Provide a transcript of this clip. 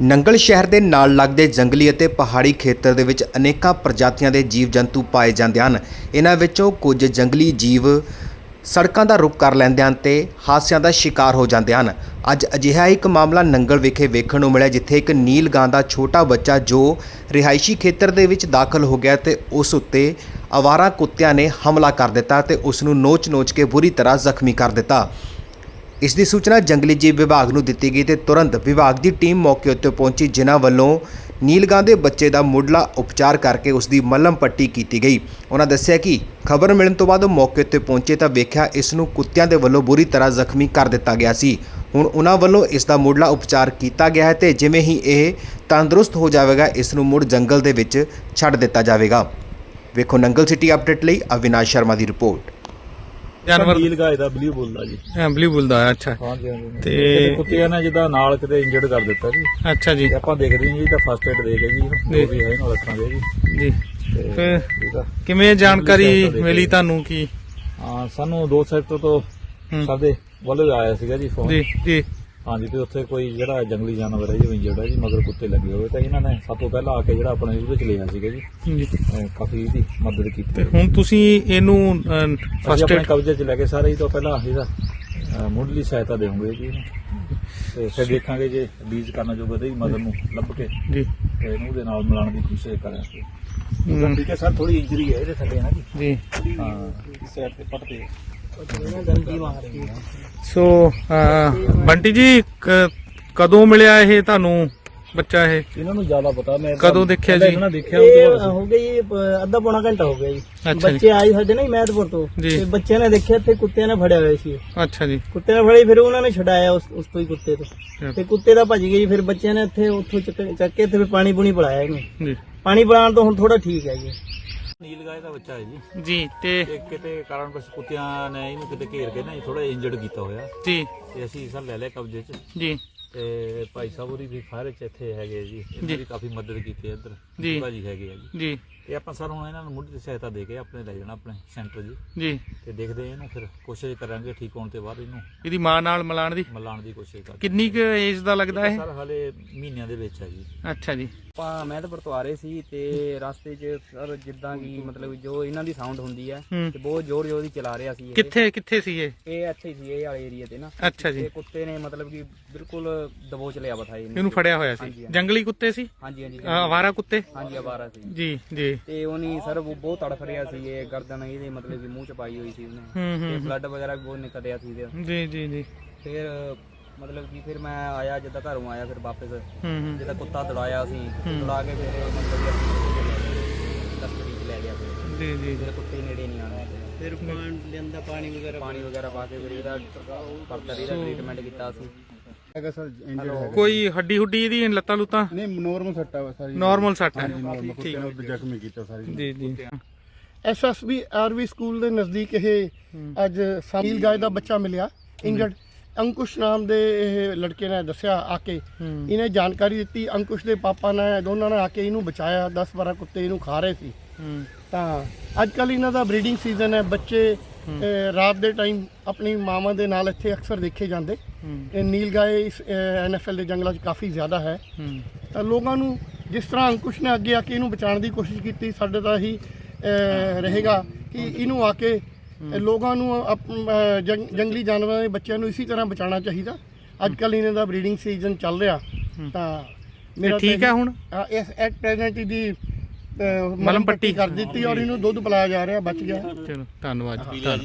ਨੰਗਲ ਸ਼ਹਿਰ ਦੇ ਨਾਲ ਲੱਗਦੇ ਜੰਗਲੀ ਅਤੇ ਪਹਾੜੀ ਖੇਤਰ ਦੇ ਵਿੱਚ ਅਨੇਕਾਂ ਪ੍ਰਜਾਤੀਆਂ ਦੇ ਜੀਵ-ਜੰਤੂ ਪਾਏ ਜਾਂਦੇ ਹਨ। ਇਹਨਾਂ ਵਿੱਚੋਂ ਕੁਝ ਜੰਗਲੀ ਜੀਵ ਸੜਕਾਂ ਦਾ ਰੁਖ ਕਰ ਲੈਂਦੇ ਹਨ ਤੇ ਹਾਦਸਿਆਂ ਦਾ ਸ਼ਿਕਾਰ ਹੋ ਜਾਂਦੇ ਹਨ। ਅੱਜ ਅਜਿਹਾ ਇੱਕ ਮਾਮਲਾ ਨੰਗਲ ਵਿਖੇ ਵੇਖਣ ਨੂੰ ਮਿਲਿਆ, ਜਿੱਥੇ ਇੱਕ ਨੀਲ ਗਾਂ ਦਾ ਛੋਟਾ ਬੱਚਾ ਜੋ ਰਿਹਾਇਸ਼ੀ ਖੇਤਰ ਦੇ ਵਿੱਚ ਦਾਖਲ ਹੋ ਗਿਆ ਤੇ ਉਸ ਉੱਤੇ ਅਵਾਰਾ ਕੁੱਤਿਆਂ ਨੇ ਹਮਲਾ ਕਰ ਦਿੱਤਾ ਤੇ ਉਸ ਨੂੰ ਨੋਚ-ਨੋਚ ਕੇ ਬੁਰੀ ਤਰ੍ਹਾਂ ਜ਼ਖਮੀ ਕਰ ਦਿੱਤਾ। ਇਸ ਦੀ ਸੂਚਨਾ ਜੰਗਲੀ ਜੀਵ ਵਿਭਾਗ ਨੂੰ ਦਿੱਤੀ ਗਈ ਤੇ ਤੁਰੰਤ ਵਿਭਾਗ ਦੀ ਟੀਮ ਮੌਕੇ ਉੱਤੇ ਪਹੁੰਚੀ, ਜਿਨ੍ਹਾਂ ਵੱਲੋਂ ਨੀਲਗਾਂ ਦੇ ਬੱਚੇ ਦਾ ਮੁੱਢਲਾ ਉਪਚਾਰ ਕਰਕੇ ਉਸ ਦੀ ਮੱਲਮ ਪੱਟੀ ਕੀਤੀ ਗਈ। ਉਹਨਾਂ ਦੱਸਿਆ ਕਿ ਖਬਰ ਮਿਲਣ ਤੋਂ ਬਾਅਦ ਮੌਕੇ ਉੱਤੇ ਪਹੁੰਚੇ ਤਾਂ ਵੇਖਿਆ ਇਸ ਨੂੰ ਕੁੱਤਿਆਂ ਦੇ ਵੱਲੋਂ ਬੁਰੀ ਤਰ੍ਹਾਂ ਜ਼ਖਮੀ ਕਰ ਦਿੱਤਾ ਗਿਆ ਸੀ। ਹੁਣ ਉਹਨਾਂ ਵੱਲੋਂ ਇਸ ਦਾ ਮੁੱਢਲਾ ਉਪਚਾਰ ਕੀਤਾ ਗਿਆ ਹੈ ਤੇ ਜਿਵੇਂ ਹੀ ਇਹ ਤੰਦਰੁਸਤ ਹੋ ਜਾਵੇਗਾ, ਇਸ ਨੂੰ ਮੁੜ ਜੰਗਲ ਦੇ ਵਿੱਚ ਛੱਡ ਦਿੱਤਾ ਜਾਵੇਗਾ। ਵੇਖੋ ਨੰਗਲ ਸਿਟੀ ਅਪਡੇਟ ਲਈ ਅਵਿਨਾਸ਼ ਸ਼ਰਮਾ ਦੀ ਰਿਪੋਰਟ। ਜਾਨਵਰ ਨੀਲ ਗਾਏ ਦਾ ਬਲੂ ਬੋਲਦਾ ਜੀ। ਹੈ ਅੱਛਾ। ਹਾਂਜੀ ਹਾਂਜੀ ਤੇ ਤੇ ਕੁੱਤਿਆਂ ਨੇ ਜਿੱਦਾਂ ਨਾਲ ਕਿਤੇ ਇੰਜਰਡ ਕਰ ਦਿੱਤਾ ਜੀ। ਅੱਛਾ ਜੀ। ਤੇ ਆਪਾਂ ਦੇਖਦੇ ਹਾਂ ਜੀ ਇਹਦਾ ਫਸਟ ਏਡ ਦੇ ਕੇ ਜੀ ਇਹਨੂੰ ਜੋ। ਵੀ ਹੈ ਇਹਨੂੰ ਰੱਖਾਂਗੇ ਜੀ। ਜੀ। ਤੇ ਤੇ ਇਹਦਾ ਕਿਵੇਂ ਜਾਣਕਾਰੀ ਦੇ। ਮਿਲੀ ਤੁਹਾਨੂੰ ਕੀ ਹਾਂ ਸਾਨੂੰ ਦੋ ਸੈਕਟਰ ਤੋਂ ਹੂੰ। ਸਾਡੇ ਵੱਲੋਂ ਆਇਆ ਸੀਗਾ ਜੀ ਫੋਨ ਜੀ ਜੀ। ਹਾਂਜੀ ਤੇ ਉੱਥੇ ਕੋਈ ਜਿਹੜਾ ਜੰਗਲੀ ਜਾਨਵਰ ਹੈ ਜੀ ਹੈ ਜੀ ਮਗਰ ਕੁੱਤੇ ਲੱਗੇ ਹੋਏ ਤਾਂ ਇਹਨਾਂ ਨੇ ਸਭ ਤੋਂ ਪਹਿਲਾਂ ਆ ਕੇ ਜਿਹੜਾ ਆਪਣੇ ਉਹਦੇ ਚ ਲਿਆ ਸੀਗਾ ਜੀ। ਜੀ ਅਹ ਕਾਫੀ ਇਹਦੀ ਮਦਦ ਕੀਤੀ। ਤੇ ਹੁਣ ਤੁਸੀਂ ਇਹਨੂੰ ਅਸੀਂ ਫਸਟ ਆਪਣੇ ਕਬਜ਼ੇ ਚ ਲੈ ਕੇ ਸਾਰੇ ਹੀ ਤੋਂ ਪਹਿਲਾਂ ਇਹਦਾ ਅਹ ਮੁੱਢਲੀ ਸਹਾਇਤਾ ਦੇਵਾਂਗੇ ਜੀ ਇਹਨੂੰ। ਤੇ ਫਿਰ ਦੇਖਾਂਗੇ ਜੇ ਰੀਲੀਜ਼ ਕਰਨਾ ਜੋ ਵਧੇ ਮਦਦ ਨੂੰ ਲੱਭ ਕੇ ਜੀ। ਤੇ ਇਹਨੂੰ ਦੇ ਨਾਲ ਮਿਲਾਉਣ ਦੀ ਕੋਸ਼ਿਸ਼ ਕਰਾਂਗੇ। ਹਮ, ਠੀਕ ਹੈ ਸਰ ਥੋੜੀ ਇੰਜਰੀ ਹੈ ਇਹਦੇ ਥੱਲੇ ਨਾ ਜੀ। ਜੀ। ਹਾਂ ਸਾਈਡ ਤੇ ਪੱਟ ਤੇ। ਸੋ ਬੰਟੀ ਜੀ ਕਦੋਂ ਮਿਲਿਆ ਇਹ ਤੁਹਾਨੂੰ ਬੱਚਾ ਇਹ? ਇਹਨਾਂ ਨੂੰ ਜ਼ਿਆਦਾ ਪਤਾ ਮੈਂ ਕਦੋਂ ਦੇਖਿਆ ਜੀ? ਇਹਨਾਂ ਨੇ ਦੇਖਿਆ ਉਹ ਤੋਂ ਹੋ ਗਈ ਜੀ, ਅੱਧਾ ਪੌਣਾ ਘੰਟਾ ਹੋ ਗਿਆ ਜੀ। ਜੀ। ਬੱਚੇ ਆਏ ਸਾਡੇ ਨਾ ਜੀ ਮਹਿਤਪੁਰ ਤੋਂ। ਜੀ। ਤੇ ਬੱਚਿਆਂ ਨੇ ਦੇਖਿਆ ਇੱਥੇ ਕੁੱਤਿਆਂ ਨੇ ਫੜਿਆ ਹੋਇਆ ਸੀ ਅੱਛਾ ਜੀ। ਕੁੱਤੇ ਨੇ ਫੜੇ ਫਿਰ ਉਹਨਾਂ ਨੇ ਛਡਾਇਆ ਉਸ ਉਸ ਤੋਂ ਹੀ ਕੁੱਤੇ ਤੋਂ। ਤੇ ਕੁੱਤੇ ਦਾ ਭੱਜ ਗਈ ਫਿਰ ਬੱਚਿਆਂ ਨੇ ਇੱਥੇ ਉੱਥੋਂ ਚੱਕ ਚੱਕ ਕੇ ਇੱਥੇ ਫਿਰ ਪਾਣੀ ਪੂਣੀ ਪਿਲਾਇਆ ਇਹਨੂੰ। ਜੀ। ਪਾਣੀ ਪਿਲਾਉਣ ਤੋਂ ਹੁਣ ਥੋੜਾ ਠੀਕ ਹੈ ਜੀ। ਨੀਲ ਗਾਏ ਦਾ ਬੱਚਾ ਹੈ ਜੀ। ਜੀ ਤੇ ਤੇ ਕਿਤੇ ਕਾਰਨ ਬਸ ਕੁੱਤਿਆਂ ਨੇ ਇਹਨੂੰ ਕਿਤੇ ਘੇਰ ਕੇ ਨਾ ਥੋੜਾ ਇੰਜਰਡ ਕੀਤਾ ਹੋਇਆ। ਜੀ। ਤੇ ਅਸੀਂ ਸਰ ਲੈ ਲਿਆ ਕਬਜ਼ੇ 'ਚ। ਜੀ। ਤੇ ਭਾਈ ਸਾਹਿਬ ਹੋਰੀ ਵੀ ਫਾਇਰ 'ਚ ਇੱਥੇ ਹੈਗੇ ਜੀ। ਇਹਨਾਂ ਦੀ ਕਾਫੀ ਮਦਦ ਕੀਤੀ ਹੈ ਇੱਧਰ। ਜੀ। ਭਾਜੀ ਹੈਗੇ ਆ ਜੀ। ਜੀ। ਤੇ ਆਪਾਂ ਸਰ ਹੁਣ ਇਹਨਾਂ ਨੂੰ ਮੁੱਢ ਦੀ ਸਹਾਇਤਾ ਦੇ ਕੇ ਆਪਣੇ ਲੈ ਜਾਣਾ ਆਪਣੇ ਸੈਂਟਰ ਜੀ। ਜੀ। ਤੇ ਦੇਖਦੇ ਹਾਂ ਇਹਨੂੰ ਫਿਰ ਕੋਸ਼ਿਸ਼ ਕਰਾਂਗੇ ਠੀਕ ਹੋਣ ਤੇ ਬਾਅਦ ਇਹਨੂੰ ਇਹਦੀ ਮਾਂ ਨਾਲ ਮਿਲਾਉਣ ਦੀ? ਮਿਲਾਉਣ ਦੀ ਕੋਸ਼ਿਸ਼ ਕਰਾਂਗੇ ਕਿੰਨੀ ਕੁ ਏਜ ਦਾ ਲੱਗਦਾ ਇਹ? ਸਰ ਹਲੇ ਮਹੀਨਿਆਂ ਦੇ ਵਿੱਚ ਹੈ ਜੀ। ਅੱਛਾ ਜੀ। ਆਪਾਂ ਮਹਿਤਪੁਰ ਤੋਂ ਆ ਰਹੇ ਸੀ ਤੇ ਰਸਤੇ 'ਚ ਸਰ ਜਿੱਦਾਂ ਕਿ ਮਤਲਬ ਜੋ ਇਹਨਾਂ ਦੀ ਸਾਊਂਡ ਹੁੰਦੀ ਹੈ। ਤੇ ਬਹੁਤ ਜ਼ੋਰ ਜ਼ੋਰ ਦੀ ਚਲਾ ਰਿਹਾ ਸੀ ਇਹ। ਕਿੱਥੇ ਕਿੱਥੇ ਸੀ ਇਹ? ਇਹ ਇੱਥੇ ਸੀ ਇਹ ਵਾਲੇ ਏਰੀਆ ਤੇ ਨਾ। ਅੱਛਾ ਜੀ। ਤੇ ਕੁੱਤੇ ਨੇ ਮਤਲਬ ਕਿ ਬਿਲਕੁਲ ਦਬੋਚ ਲਿਆ ਬਥਾਈ ਇਹਨੂੰ ਫੜਿਆ ਹੋਇਆ ਸੀ। ਹਾਂਜੀ, ਹਾਂਜੀ। ਜੰਗਲੀ ਕੁੱਤੇ ਸੀ? ਹਾਂਜੀ ਹਾਂਜੀ ਅ, ਆਵਾਰਾ ਕੁੱਤੇ? ਹਾਂਜੀ ਆਵਾਰਾ ਸੀ। ਜੀ ਜੀ। ਤੇ ਉਹਨੀ ਸਰ ਉਹ ਬਹੁਤ ਤੜਫ ਰਿਹਾ ਸੀ ਇਹ ਗਰਦਨ ਇਹਦੇ ਮਤਲਬ ਕਿ ਮੂੰਹ ਚ ਪਾਈ ਹੋਈ ਸੀ ਉਹਨੇ। ਹੂੰ ਤੇ ਹੂੰ। ਬਲੱਡ ਵਗੈਰਾ ਵੀ ਬਹੁਤ ਨਿਕਲਿਆ ਸੀ ਇਹਦੇ ਜੀ ਜੀ ਜੀ। ਫਿਰ ਮਤਲਬ ਕਿ ਫਿਰ ਮੈਂ ਆਇਆ ਜਿੱਦਾਂ ਘਰੋਂ ਆਇਆ ਫਿਰ ਵਾਪਸ। ਹੂੰ ਹੂੰ। ਜਿੱਦਾਂ ਕੁੱਤਾ ਦੜਾਇਆ ਸੀ ਦੜਾ ਕੇ ਫਿਰ ਮਤਲਬ ਕਿ ਅਸੀਂ ਕਸਟਡੀ 'ਚ ਲੈ ਫਿਰ। ਜੀ ਜੀ ਜੀ। ਕੁੱਤੇ ਨੇੜੇ ਨਹੀਂ ਆਉਣਾ ਫਿਰ ਪਾਣੀ ਲਿਆਂਦਾ ਪਾਣੀ ਵਗੈਰਾ ਪਾਣੀ ਵਗੈਰਾ ਪਾ ਕੇ ਫਿਰ ਇਹਦਾ ਫਰਦਰ ਇਹਦਾ ਟ੍ਰੀਟਮੈਂਟ ਕੀਤਾ ਸੀ। ਹੈਗਾ ਸਰ ਇੰਜਰਡ ਹੈਗਾ। ਕੋਈ ਹੱਡੀ ਹੁੱਡੀ ਇਹਦੀ ਲੱਤਾਂ ਲੁੱਤਾਂ? ਨਹੀਂ ਨੋਰਮਲ ਸੱਟ ਆ ਸਾਰੀ। ਨਾਰਮਲ ਸੱਟ ਹੈ ਕੁੱਤੇ ਨੂੰ ਜ਼ਖਮੀ ਕੀਤਾ ਸਾਰੀ। ਜੀ ਜੀ। ਐਸਐਸਬੀ ਆਰਵੀ ਸਕੂਲ ਦੇ ਨਜ਼ਦੀਕ ਇਹ ਅੱਜ ਸਾਮੀਲ ਗਾਇ ਦਾ ਬੱਚਾ ਮਿਲਿਆ ਇੰਜਰਡ ਅੰਕੁਸ਼ ਨਾਮ ਦੇ ਇਹ ਲੜਕੇ ਨੇ ਦੱਸਿਆ ਆ ਕੇ। ਹੂੰ। ਇਹਨੇ ਜਾਣਕਾਰੀ ਦਿੱਤੀ ਅੰਕੁਸ਼ ਦੇ ਪਾਪਾ ਨੇ ਦੋਨਾਂ ਨੇ ਆ ਕੇ ਇਹਨੂੰ ਬਚਾਇਆ 10 12 ਕੁੱਤੇ ਇਹਨੂੰ ਖਾ ਰਹੇ ਸੀ। ਹੂੰ। ਤਾਂ ਅੱਜ ਕੱਲ ਇਹਨਾਂ ਦਾ ਬਰੀਡਿੰਗ ਸੀਜ਼ਨ ਹੈ ਬੱਚੇ ਰਾਤ ਦੇ ਟਾਈਮ ਆਪਣੀ ਮਾਵਾਂ ਦੇ ਨਾਲ ਇੱਥੇ ਅਕਸਰ ਦੇਖੇ ਜਾਂਦੇ। ਹੂੰ ਇਹ ਨੀਲ ਗਾਏ ਇਸ ਐਨਐਫਐਲ ਦੇ ਜੰਗਲਾਂ 'ਚ ਕਾਫੀ ਜ਼ਿਆਦਾ ਹੈ। ਹੂੰ। ਤਾਂ ਲੋਕਾਂ ਨੂੰ ਜਿਸ ਤਰ੍ਹਾਂ ਅੰਕੁਸ਼ ਨੇ ਅੱਗੇ ਆ ਕੇ ਇਹਨੂੰ ਬਚਾਉਣ ਦੀ ਕੋਸ਼ਿਸ਼ ਕੀਤੀ ਸਾਡੇ ਤਾਂ ਹੀ। ਰਹੇਗਾ ਕਿ ਇਹਨੂੰ ਆ ਕੇ ਲੋਕਾਂ ਨੂੰ ਜੰਗਲੀ ਜਾਨਵਰਾਂ ਦੇ ਬੱਚਿਆਂ ਨੂੰ ਇਸੇ ਤਰ੍ਹਾਂ ਬਚਾਉਣਾ ਚਾਹੀਦਾ। ਅੱਜ ਕੱਲ ਇਹਨਾਂ ਦਾ ਬਰੀਡਿੰਗ ਸੀਜ਼ਨ ਚੱਲ ਰਿਹਾ। ਤਾਂ ਇਹ ਠੀਕ ਹੈ ਹੁਣ? ਇਸ ਐਟ ਪ੍ਰੈਜ਼ੈਂਟ ਦੀ ਮਲਮ ਪੱਟੀ ਕਰ ਦਿੱਤੀ ਔਰ ਇਹਨੂੰ ਦੁੱਧ ਪਿਲਾਇਆ ਜਾ ਰਿਹਾ ਬਚ ਗਿਆ। ਚਲੋ ਧੰਨਵਾਦ ਧੰਨਵਾਦ।